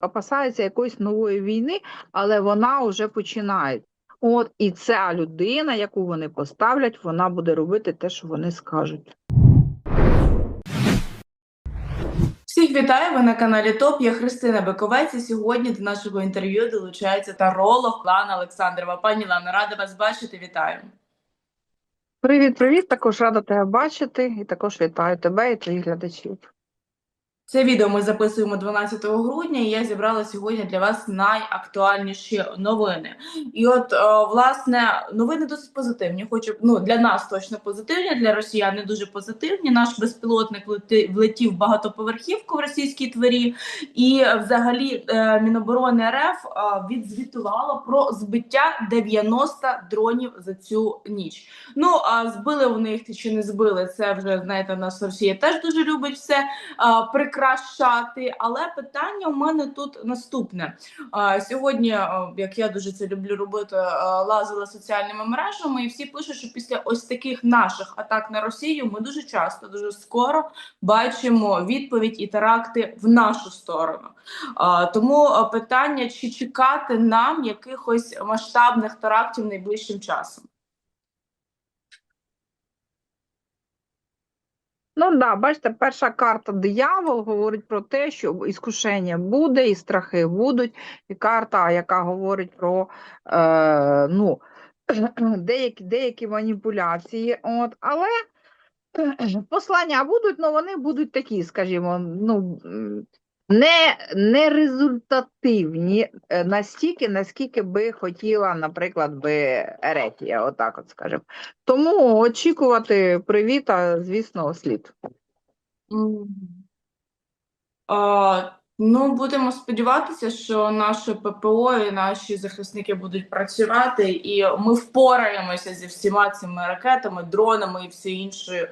опасаються якоїсь нової війни, але вона вже починає. От, і ця людина, яку вони поставлять, вона буде робити те, що вони скажуть. Всіх вітаю! Ви на каналі ТОП. Я Христина Бековець. І сьогодні до нашого інтерв'ю долучається таролог Лана Олександрова. Пані Лана, рада вас бачити. Вітаю. Привіт, привіт! Також рада тебе бачити, і також вітаю тебе і твоїх глядачів. Це відео ми записуємо 12 грудня, і я зібрала сьогодні для вас найактуальніші новини. І от, е, власне, новини досить позитивні. Хочу ну для нас точно позитивні, для росіян не дуже позитивні. Наш безпілотник влетів в багатоповерхівку в російській творі, і е, взагалі е, Міноборони РФ е, відзвітувало про збиття 90 дронів за цю ніч. Ну а збили вони їх чи не збили? Це вже знаєте, нас Росія теж дуже любить все а, прикрашати. Але питання у мене тут наступне. Сьогодні, як я дуже це люблю робити, а, лазила соціальними мережами, і всі пишуть, що після ось таких наших атак на Росію ми дуже часто, дуже скоро бачимо відповідь і теракти в нашу сторону. Тому питання, чи чекати нам якихось масштабних терактів найближчим часом? Ну да, бачите, перша карта диявол говорить про те, що іскушення буде, і страхи будуть, і карта, яка говорить про е, ну, деякі, деякі маніпуляції. От, але послання будуть, але вони будуть такі, скажімо, ну, не, не результативні е, настільки, наскільки би хотіла, наприклад, би Еретія, отак от скажімо. Тому очікувати привіта, звісно, слід. А, ну, будемо сподіватися, що наше ППО і наші захисники будуть працювати, і ми впораємося зі всіма цими ракетами, дронами і всією іншою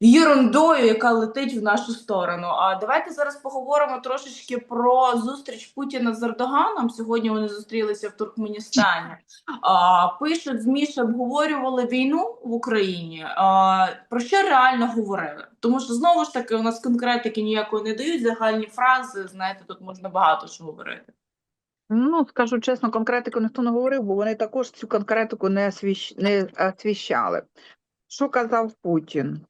єрундою, яка летить в нашу сторону. А давайте зараз поговоримо трошечки про зустріч Путіна з Ердоганом. Сьогодні вони зустрілися в Туркменістані. А, пишуть ЗМІ, що обговорювали війну в Україні. А, про що реально говорили? Тому що знову ж таки у нас конкретики ніякої не дають загальні фрази. Знаєте, тут можна багато що говорити. Ну, скажу чесно, конкретику ніхто не говорив, бо вони також цю конкретику не, освіщ... не освіщали. Що казав Путін?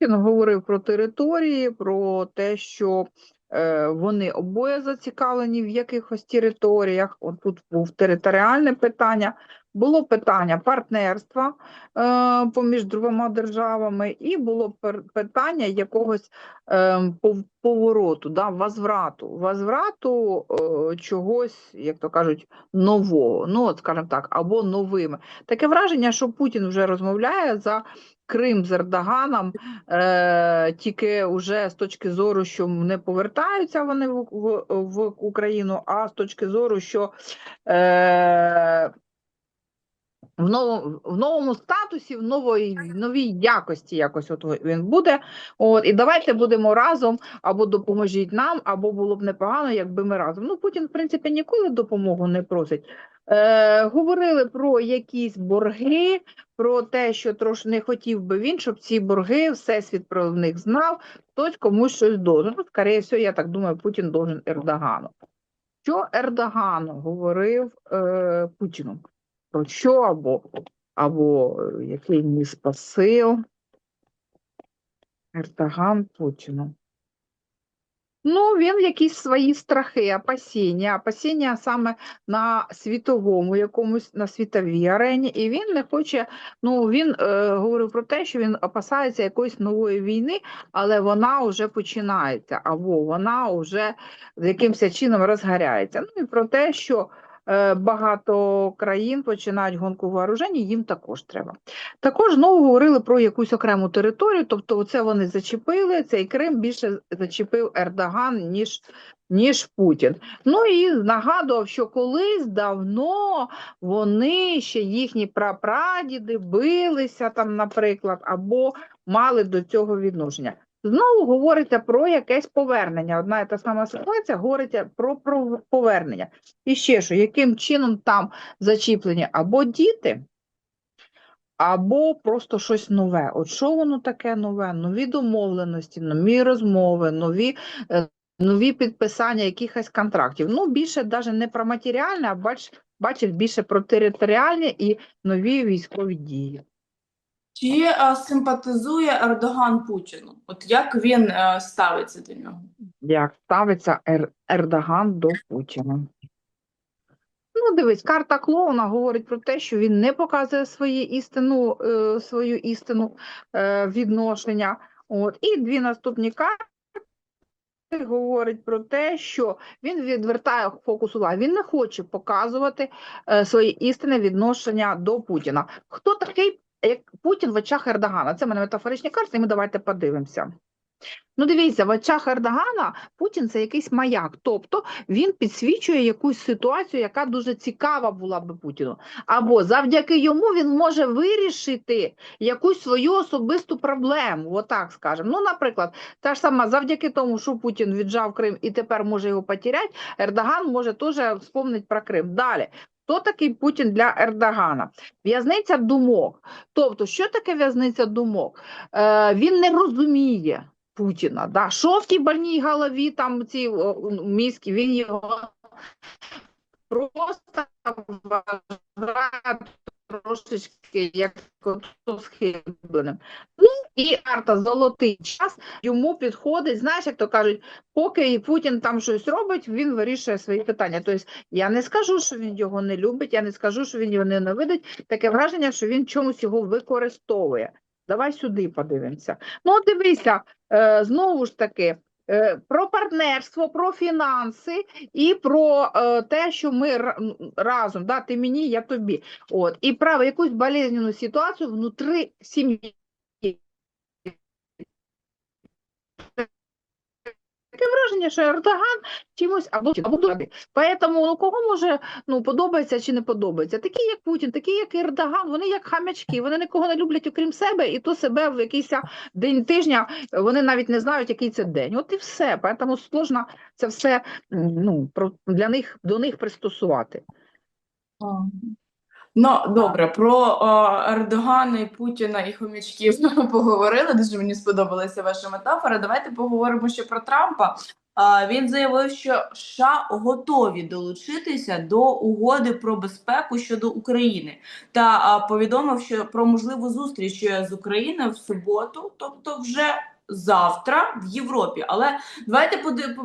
Путін говорив про території, про те, що е, вони обоє зацікавлені в якихось територіях. От тут був територіальне питання, було питання партнерства е, поміж двома державами, і було питання якогось е, повороту, да, возврату, возврату е, чогось, як то кажуть, нового. Ну, от, скажімо так, або новими. Таке враження, що Путін вже розмовляє за Крим з Ердоганом, е, тільки вже з точки зору, що не повертаються вони в, в, в Україну, а з точки зору, що е, в новому, в новому статусі, в новій, новій якості якось от він буде. От, і давайте будемо разом, або допоможіть нам, або було б непогано, якби ми разом. Ну, Путін, в принципі, ніколи допомогу не просить. Е, говорили про якісь борги, про те, що трошки не хотів би він, щоб ці борги, всесвіт про них знав, хтось комусь щось должен. Ну, скоріше всього, я так думаю, Путін должен Ердогану. Що Ердогану говорив е, Путіну? Про що або, або е, який ніс посил Ердоган Путіну? Ну, він якісь свої страхи, опасіння, опасіння саме на світовому якомусь, на світовій арені, і він не хоче, ну, він е, говорив про те, що він опасається якоїсь нової війни, але вона вже починається, або вона вже якимось чином розгоряється. Ну, і про те, що багато країн починають гонку вооружень, їм також треба. Також знову говорили про якусь окрему територію, тобто це вони зачепили, цей Крим більше зачепив Ердоган, ніж, ніж Путін. Ну і нагадував, що колись давно вони, ще їхні прапрадіди, билися там, наприклад, або мали до цього відношення. Знову говориться про якесь повернення. Одна і та сама ситуація говориться про, про повернення. І ще що, яким чином там зачіплені або діти, або просто щось нове. От що воно таке нове? Нові домовленості, нові розмови, нові, е, нові підписання якихось контрактів. Ну, більше навіть не про матеріальне, а бач, бачиш більше про територіальні і нові військові дії. Чи е, симпатизує Ердоган Путіну? От як він е, ставиться до нього? Як ставиться Ер- Ердоган до Путіна? Ну, дивись, карта клоуна говорить про те, що він не показує свої істину, е, свою істину е, відношення. От. І дві наступні карти говорить про те, що він відвертає фокус уваги. Він не хоче показувати е, свої істинне відношення до Путіна. Хто такий як Путін в очах Ердогана? Це в мене метафоричні карти, і ми давайте подивимося. Ну, дивіться, в очах Ердогана Путін це якийсь маяк, тобто він підсвічує якусь ситуацію, яка дуже цікава була би Путіну. Або завдяки йому він може вирішити якусь свою особисту проблему, отак скажемо. Ну, наприклад, та ж сама, завдяки тому, що Путін віджав Крим і тепер може його потеряти, Ердоган може теж вспомнити про Крим. Далі. Хто такий Путін для Ердогана? В'язниця думок. Тобто, що таке в'язниця думок? Е, він не розуміє Путіна. Да? Що в тій больній голові, там ці мізки, він його просто вважає трошечки як схибленим. Ну і карта золотий час йому підходить, знаєш, як то кажуть, поки Путін там щось робить, він вирішує свої питання. Тобто я не скажу, що він його не любить, я не скажу, що він його ненавидить. Таке враження, що він чомусь його використовує. Давай сюди подивимося. Ну, дивися, е, знову ж таки, про партнерство, про фінанси і про е, те, що ми ра- разом, да, ти мені, я тобі. От, і про якусь болезненну ситуацію внутри сім'ї. Таке враження, що Ердоган чимось або або добрий. Поэтому ну кого може ну подобається чи не подобається? Такі як Путін, такі як Ердоган, вони як хамячки, вони нікого не люблять окрім себе, і то себе в якийсь день тижня вони навіть не знають, який це день. От і все. Поэтому сложно це все ну для них до них пристосувати. Ну, добре, про о, Ердогана і Путіна і хомячків поговорили. Дуже мені сподобалася ваша метафора. Давайте поговоримо ще про Трампа. А, Він заявив, що США готові долучитися до угоди про безпеку щодо України, та а, повідомив, що про можливу зустріч з Україною в суботу, тобто вже завтра в Європі. Але давайте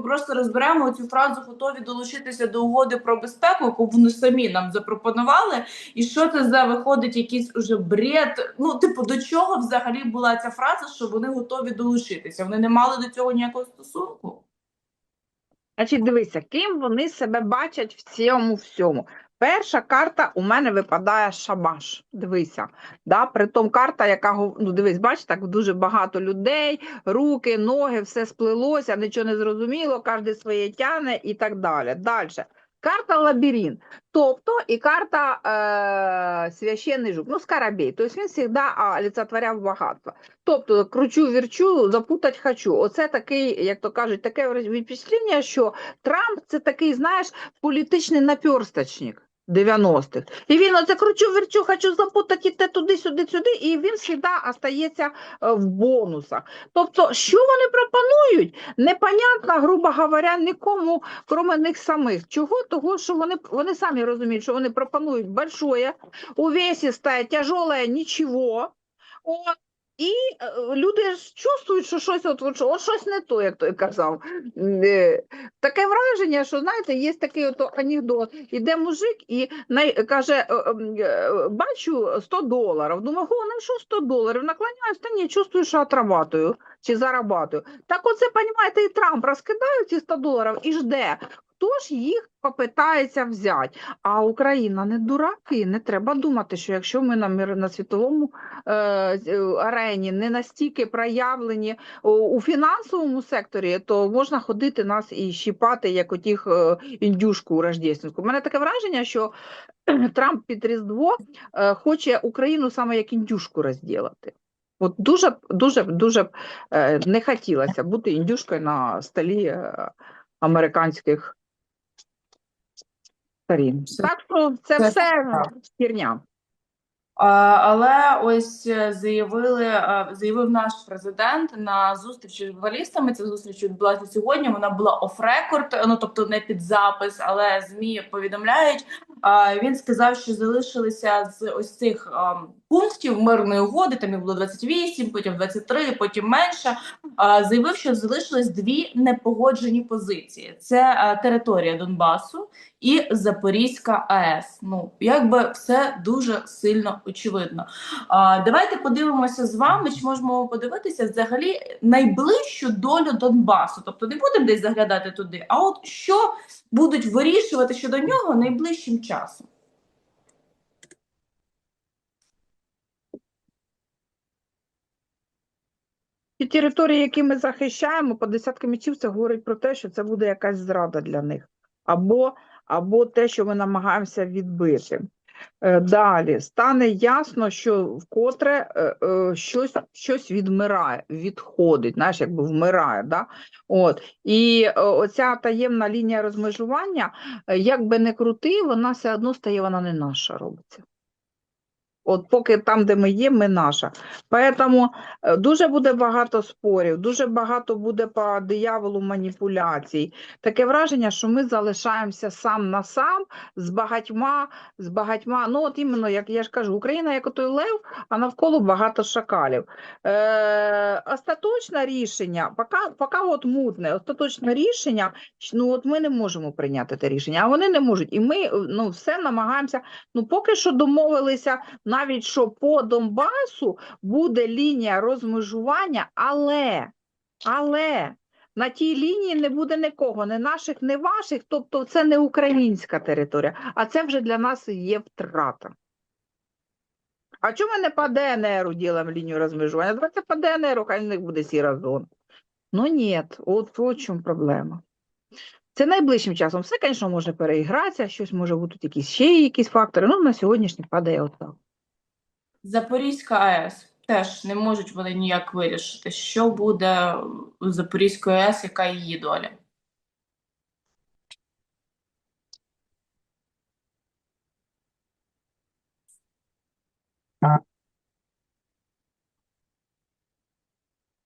просто розберемо цю фразу готові долучитися до угоди про безпеку, яку вони самі нам запропонували. І що це за виходить якийсь уже бред? Ну, типу, до чого взагалі була ця фраза, що вони готові долучитися? Вони не мали до цього ніякого стосунку. Значить, дивися, ким вони себе бачать в цьому всьому. Перша карта у мене випадає шабаш. Дивися, да? Притом карта, яка ну, дивись, бачиш, так дуже багато людей, руки, ноги, все сплелося, нічого не зрозуміло, кожен своє тяне і так далі. Далі. Карта лабіринт, тобто і карта е, священний жук, ну, скарабей. Тобто він завжди олицетворяв багатство. Тобто кручу, вірчу, запутать хочу. Оце такий, як то кажуть, таке впечатлення, що Трамп це такий, знаєш, політичний наперсточник 90-х. І він оце кручу, вірчу, хочу запутати те туди, сюди, сюди, і він завжди остається е, в бонусах. Тобто, що вони пропонують, непонятно, грубо говоря, нікому, крім них самих. Чого? Того, що вони, вони самі розуміють, що вони пропонують большое, увесистое, тяжелое, нічого. От. І е, люди ж чувствують, що щось от, от, щось не то, як той казав. Е, Таке враження, що знаєте, є такий от анекдот. Іде мужик і каже: е, ем, бачу 100 доларів. Думаю, о, на що 100 доларів? Наклоняюсь, та ні, чувствую, що отрабатую чи зарабатую. Так оце, розумієте, і Трамп розкидає ці 100 доларів і жде. Хто ж їх попитається взяти? А Україна не дураки. Не треба думати, що якщо ми на, на світовому е, е, арені не настільки проявлені у, фінансовому секторі, то можна ходити нас і щіпати, як отіх е, індюшку рождественську. У мене таке враження, що Трамп під Різдво е, хоче Україну саме як індюшку розділити. От дуже, дуже, дуже не хотілося бути індюшкою на столі американських сторін. Так що це Це все хірня. Але ось е, заявили, е, заявив наш президент на зустрічі з журналістами. Ця зустріч відбулася сьогодні. Вона була оф-рекорд, ну тобто не під запис, але змі повідомляють. Він сказав, що залишилися з ось цих пунктів мирної угоди. Там їх було 28, потім 23, потім менше. Заявив, що залишились дві непогоджені позиції: це територія Донбасу і Запорізька АЕС. Ну якби все дуже сильно очевидно. Давайте подивимося з вами, чи можемо подивитися взагалі найближчу долю Донбасу. Тобто не будемо десь заглядати туди, а от що будуть вирішувати щодо нього найближчим часом. Ті території, які ми захищаємо, по десятки мечів, це говорить про те, що це буде якась зрада для них, або, або те, що ми намагаємося відбити. Е, Далі стане ясно, що вкотре е, е, щось, щось відмирає, відходить, знаєш, якби вмирає. Да? От. І оця таємна лінія розмежування, як би не крути, вона все одно стає, вона не наша робиться. От поки там, де ми є, ми наша. Поэтому е, дуже буде багато спорів, дуже багато буде по дияволу маніпуляцій. Таке враження, що ми залишаємося сам на сам з багатьма, з багатьма. Ну, от іменно, як я ж кажу, Україна як той лев, а навколо багато шакалів. Е, остаточне рішення, поки, поки от мутне, остаточне рішення, ну от ми не можемо прийняти те рішення, а вони не можуть. І ми е, ну, все намагаємося. Ну, поки що домовилися навіть що по Донбасу буде лінія розмежування, але, але на тій лінії не буде нікого, не наших, не ваших, тобто це не українська територія, а це вже для нас є втрата. А чому не по ДНРу робимо лінію розмежування? Давайте по ДНРу, хай в них буде сіра зона. Ну ні, от в чому проблема. Це найближчим часом. Все, звісно, може переігратися, щось може бути якісь ще якісь фактори. Ну, на сьогоднішній падає отак. Запорізька АЕС теж не можуть вони ніяк вирішити, що буде у Запорізької АЕС, яка її доля.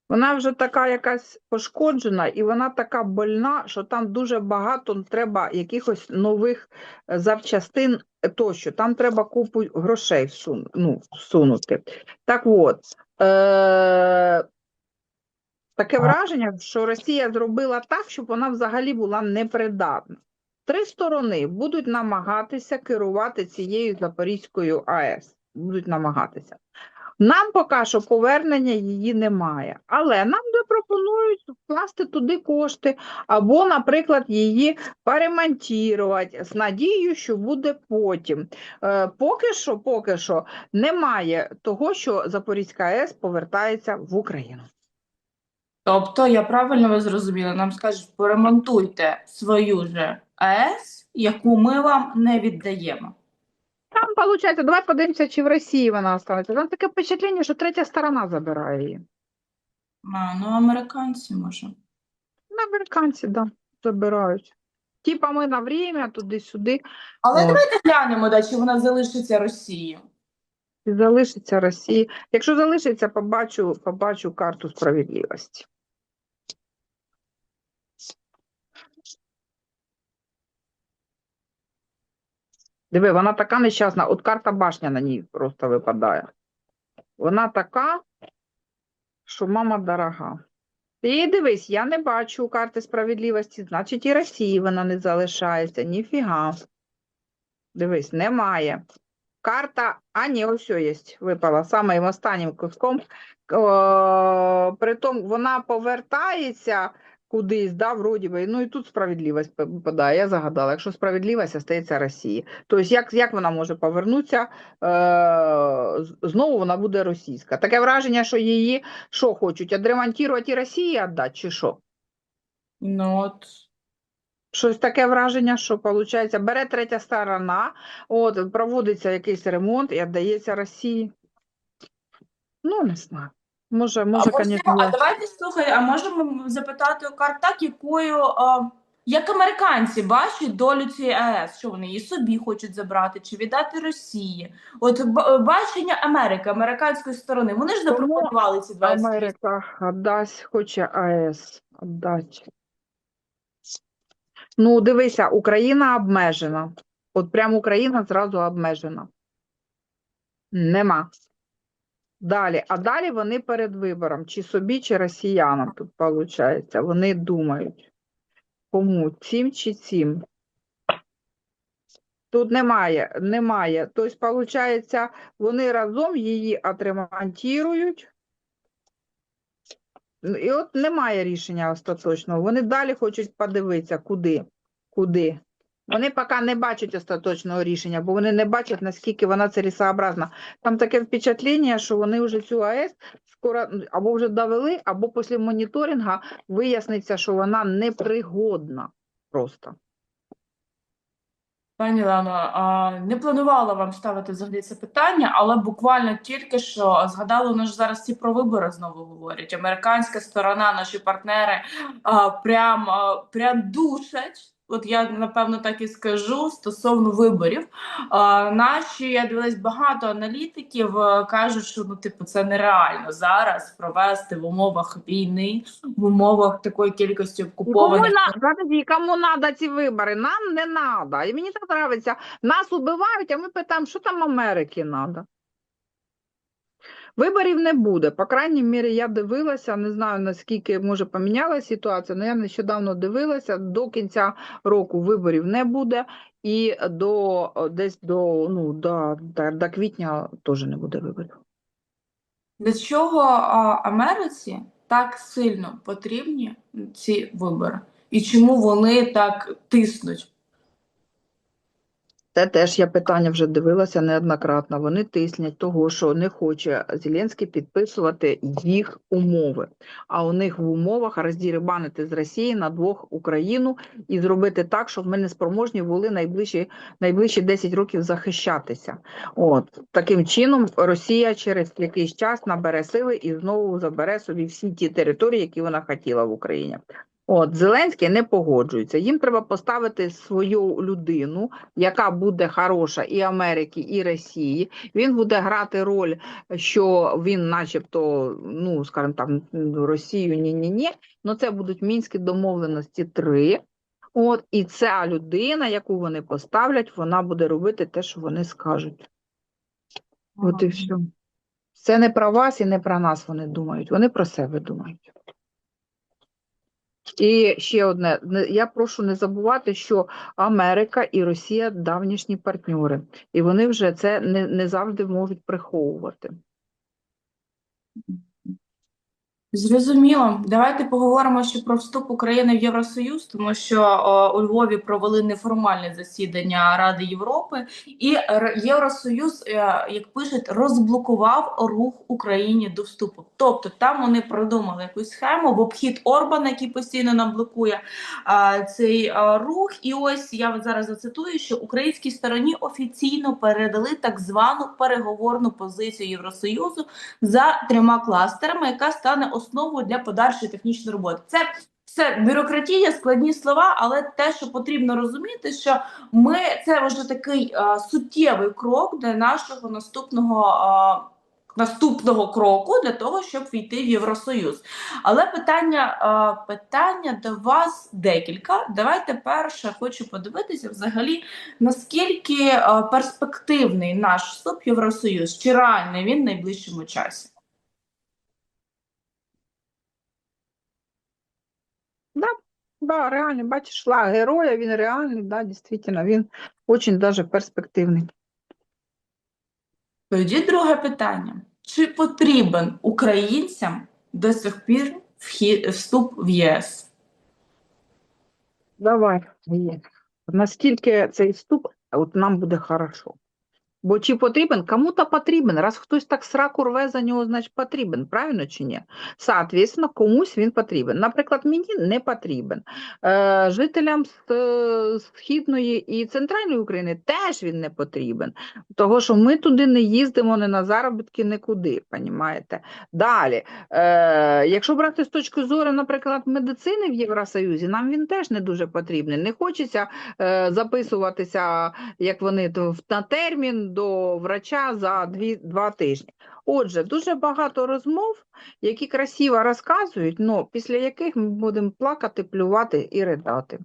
Вона вже така якась пошкоджена, і вона така больна, що там дуже багато треба якихось нових е, запчастин е, тощо. Там треба купу грошей всун- ну, всунути. Так от, е- таке враження, що Росія зробила так, щоб вона взагалі була непридатна. Три сторони будуть намагатися керувати цією Запорізькою АЕС. Будуть намагатися. Нам поки що повернення її немає, але нам пропонують вкласти туди кошти, або, наприклад, її перемонтувати з надією, що буде потім. Е, поки що, поки що немає того, що Запорізька АЕС повертається в Україну. Тобто, я правильно ви зрозуміла, нам скажуть, поремонтуйте свою же АЕС, яку ми вам не віддаємо. Там, виходить, давай подивимося, чи в Росії вона останеться. Там таке впечатлення, що третя сторона забирає її. А, ну, американці, може. Ну, Американці, да, забирають. Типа ми на время, туди-сюди. Але От. давайте глянемо, да, чи вона залишиться Росією. Залишиться Росія. Якщо залишиться, побачу, побачу карту справедливості. Диви, вона така нещасна, от карта башня на ній просто випадає. Вона така, що мама дорога. Ти дивись, я не бачу карти справедливості, значить і Росії вона не залишається, ніфіга. Дивись, немає. Карта, а ні, ось є, випала самим останнім куском. Притом вона повертається кудись, да, вроді би, ну і тут справедливість випадає, я загадала, якщо справедливість остається Росії. Тобто як, як вона може повернутися, е, знову вона буде російська. Таке враження, що її, що хочуть, відремонтувати і Росії віддати, чи що? Ну, от. Щось таке враження, що виходить, бере третя сторона, от, проводиться якийсь ремонт і віддається Росії. Ну, не знаю. Може, може, а, можливо, звісно, а давайте слухай, а можемо запитати у карт так, якою а, Як американці бачать долю цієї АЕС, що вони її собі хочуть забрати чи віддати Росії? От б- бачення Америки, американської сторони, вони ж Тому запропонували ці 20 Америка віддасть, хоче АЕС віддати. Ну, дивися, Україна обмежена. От прямо Україна зразу обмежена. Нема. Далі. А далі вони перед вибором, чи собі, чи росіянам тут виходить. Вони думають, кому цим чи цим. Тут немає, немає. Тобто, виходить, вони разом її отремонтують. Ну, І от немає рішення остаточного. Вони далі хочуть подивитися, куди. Куди. Вони поки не бачать остаточного рішення, бо вони не бачать, наскільки вона цілесообразна. Там таке впечатлення, що вони вже цю АЕС скоро або вже довели, або після моніторингу виясниться, що вона непригодна просто. Пані Лано, не планувала вам ставити взагалі це питання, але буквально тільки що згадали, вони ж зараз ці про вибори знову говорять. Американська сторона, наші партнери прям, прям душать. От я напевно так і скажу стосовно виборів. А, наші я дивилась багато аналітиків е, кажуть, що ну типу це нереально зараз провести в умовах війни, в умовах такої кількості окупованих. Кому надо ці вибори? Нам не надо. І мені так подобається. Нас убивають, а ми питаємо, що там Америки надо. Виборів не буде. По крайній мірі, я дивилася, не знаю наскільки може помінялася ситуація, але я нещодавно дивилася, до кінця року виборів не буде, і до десь до, ну, до, до, квітня теж не буде виборів. Для чого Америці так сильно потрібні ці вибори? І чому вони так тиснуть? Це теж я питання вже дивилася неоднократно. Вони тиснять того, що не хоче Зеленський підписувати їх умови. А у них в умовах роздірибанити з Росії на двох Україну і зробити так, щоб ми не спроможні були найближчі, найближчі 10 років захищатися. От таким чином Росія через якийсь час набере сили і знову забере собі всі ті території, які вона хотіла в Україні. От Зеленський не погоджується. Їм треба поставити свою людину, яка буде хороша і Америки, і Росії. Він буде грати роль, що він, начебто, ну скажімо там, Росію ні-ні-ні. Ну це будуть мінські домовленості три. От і ця людина, яку вони поставлять, вона буде робити те, що вони скажуть. От і все. Це не про вас і не про нас вони думають. Вони про себе думають. І ще одне, я прошу не забувати, що Америка і Росія давнішні партньори, і вони вже це не, не завжди можуть приховувати. Зрозуміло. Давайте поговоримо ще про вступ України в Євросоюз, тому що о, у Львові провели неформальне засідання Ради Європи, і Євросоюз, е, як пишуть, розблокував рух Україні до вступу. Тобто там вони продумали якусь схему в обхід Орбана, який постійно нам блокує а, цей а, рух. І ось я зараз зацитую, що українській стороні офіційно передали так звану переговорну позицію Євросоюзу за трьома кластерами, яка стане основою для подальшої технічної роботи. Це все бюрократія, складні слова, але те, що потрібно розуміти, що ми це вже такий е, суттєвий крок для нашого наступного. е, Наступного кроку для того, щоб війти в Євросоюз. Але питання, е, питання до вас декілька. Давайте перше хочу подивитися взагалі, наскільки е, перспективний наш вступ в Євросоюз, чи реальний він в найближчому часі. Да, реально, бачиш, шлаг героя, він реальний, да, дійсно, він дуже даже перспективний. Тоді друге питання: чи потрібен українцям до сих пір вступ в ЄС? Давай, є. Наскільки цей вступ, от нам буде хорошо. Бо чи потрібен? Кому-то потрібен. Раз хтось так сраку рве за нього, значить потрібен, правильно чи ні? Соответственно, комусь він потрібен. Наприклад, мені не потрібен. Е, жителям е, Східної і Центральної України теж він не потрібен. Того, що ми туди не їздимо не на заробітки, нікуди, понімаєте? Далі, е, якщо брати з точки зору, наприклад, медицини в Євросоюзі, нам він теж не дуже потрібний. Не хочеться е, записуватися, як вони на термін до врача за два тижні. Отже, дуже багато розмов, які красиво розказують, але після яких ми будемо плакати, плювати і ридати.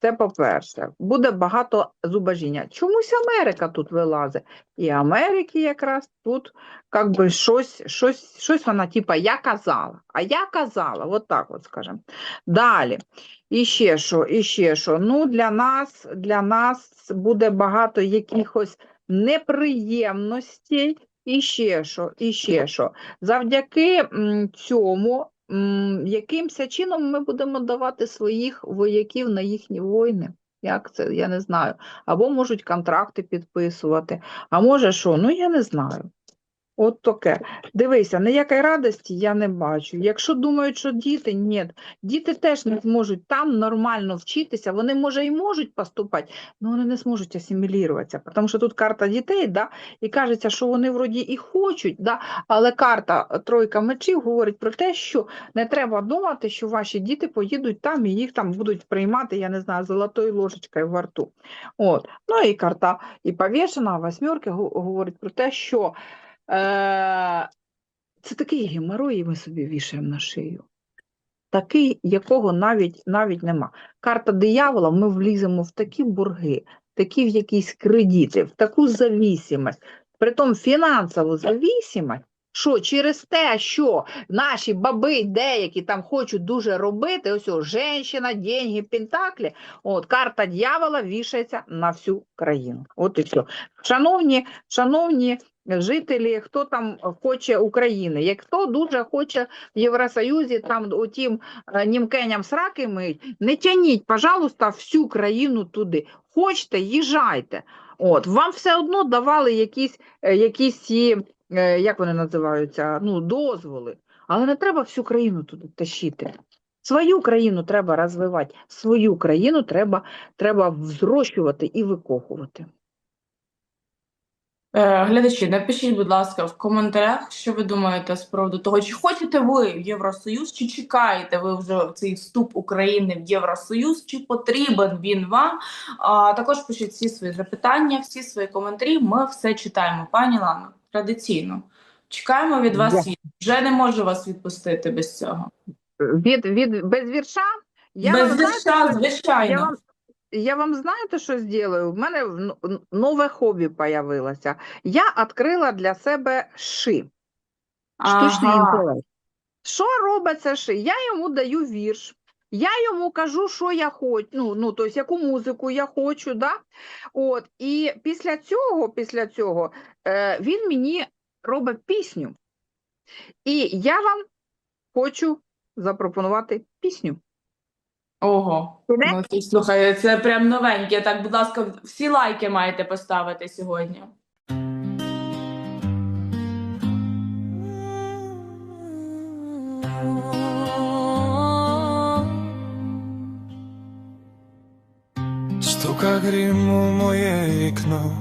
Це по-перше, буде багато зубожіння. Чомусь Америка тут вилазить. І Америки якраз тут как би щось, щось, щось вона, типа, я казала, а я казала, от так от скажемо. Далі, і ще що, і ще що. Ну, для нас, для нас буде багато якихось неприємностей, і ще що, і ще що. Завдяки цьому, якимся чином ми будемо давати своїх вояків на їхні війни. Як це, я не знаю. Або можуть контракти підписувати, а може що, ну я не знаю. От таке. Дивися, ніякої радості я не бачу. Якщо думають, що діти, ні, діти теж не зможуть там нормально вчитися, вони, може, і можуть поступати, але вони не зможуть асиміліруватися, тому що тут карта дітей, да, і кажеться, що вони вроді і хочуть, да, але карта е, тройка мечів говорить про те, що не треба думати, що ваші діти поїдуть там і їх там будуть приймати, я не знаю, золотою ложечкою во рту. От. Ну і карта і повішена, восьмерки говорить про те, що це такий геморой, і ми собі вішаємо на шию. Такий, якого навіть, навіть нема. Карта диявола, ми вліземо в такі борги, такі в якісь кредити, в таку завісимость, притом фінансову завісимость, що через те, що наші баби деякі там хочуть дуже робити, ось о, женщина, деньги, пентаклі, от карта дьявола вішається на всю країну. От і все. Шановні, шановні жителі, хто там хоче України, як хто дуже хоче в Євросоюзі там отім е, німкеням сраки мить, не тяніть, пожалуйста, всю країну туди. Хочете, їжджайте. От, вам все одно давали якісь, е, якісь е, як вони називаються, ну, дозволи. Але не треба всю країну туди тащити. Свою країну треба розвивати, свою країну треба, треба взрощувати і викохувати. Е, Глядачі, напишіть, будь ласка, в коментарях, що ви думаєте з приводу того, чи хочете ви в Євросоюз, чи чекаєте ви вже цей вступ України в Євросоюз, чи потрібен він вам? А також пишіть всі свої запитання, всі свої коментарі. Ми все читаємо. Пані Лано, традиційно. Чекаємо від вас. Дякую. Вже не можу вас відпустити без цього. Від, від, без вірша? Я без вам, вірша, звичайно. Я вам, я вам знаєте, що зроблю? В мене н- н- нове хобі появилося. Я відкрила для себе ши, штучний Ага. інтелект. Що робить це ши? Я йому даю вірш. Я йому кажу, що я хочу, ну, ну, тобто, яку музику я хочу, да? От, і після цього, після цього е, він мені робить пісню. І я вам хочу запропонувати пісню. Ого. Іде? Ну, ти, слухай, це прям новеньке. Так, будь ласка, всі лайки маєте поставити сьогодні. Стука грім у моє вікно,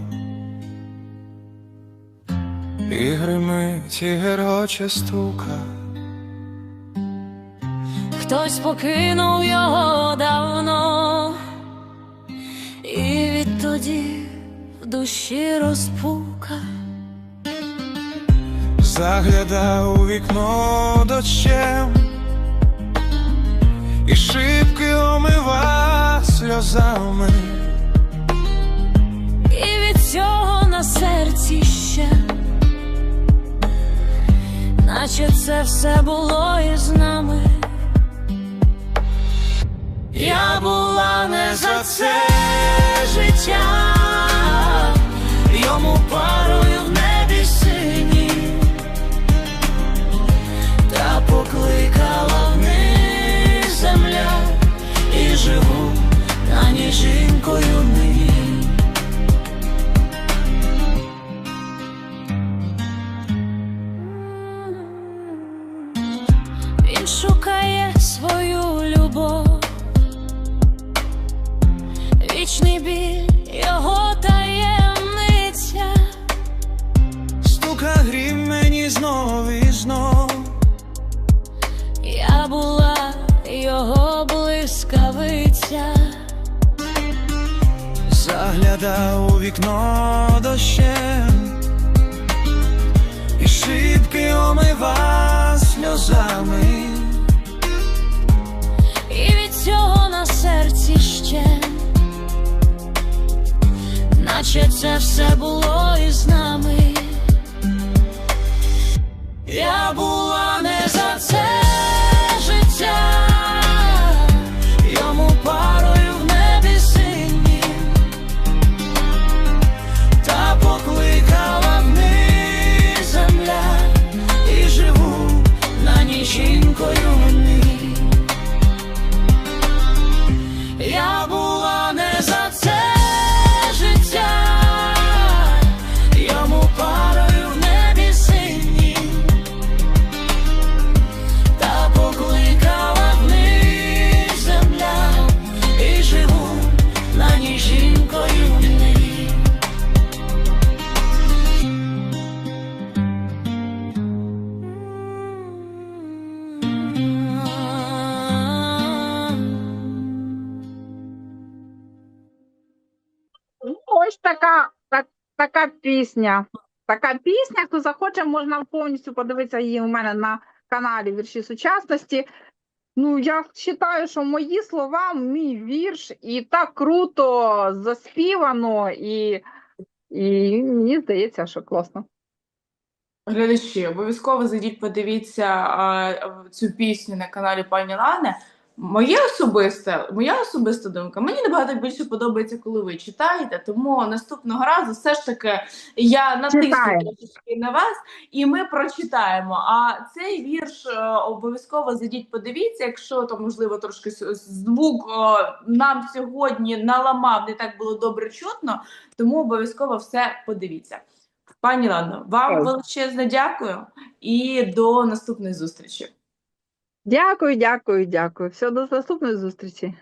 і гримить, і героче стука. Хтось покинув його давно, і відтоді в душі розпука. Загляда у вікно дощем, і шибки омива сльозами. І від цього на серці ще, наче це все було із нами. Я була не за це життя, йому парою в небі сині, та покликала вниз земля. І живу на жінкою нині. Вічний біль його таємниця. Стука грім мені знов і знов. Я була його блискавиця. Заглядав у вікно дощем, і шибки омива сльозами. І від цього на серці ще, наче це все було із нами. Я була не за це така пісня. Така пісня, хто захоче, можна повністю подивитися її у мене на каналі Вірші сучасності. Ну, я вважаю, що мої слова, мій вірш, і так круто заспівано, і, і мені здається, що класно. Глядачі, обов'язково зайдіть, подивіться а, цю пісню на каналі пані Лани. Моє особисте, моя особиста думка, мені набагато більше подобається, коли ви читаєте, тому наступного разу все ж таки я натисну трошечки на вас, і ми прочитаємо. А цей вірш е, обов'язково зайдіть, подивіться, якщо там, можливо, трошки звук нам сьогодні наламав, не так було добре чутно, тому обов'язково все подивіться. Пані Лано, вам величезне дякую і до наступної зустрічі. Дякую, дякую, дякую. Все, до наступної зустрічі.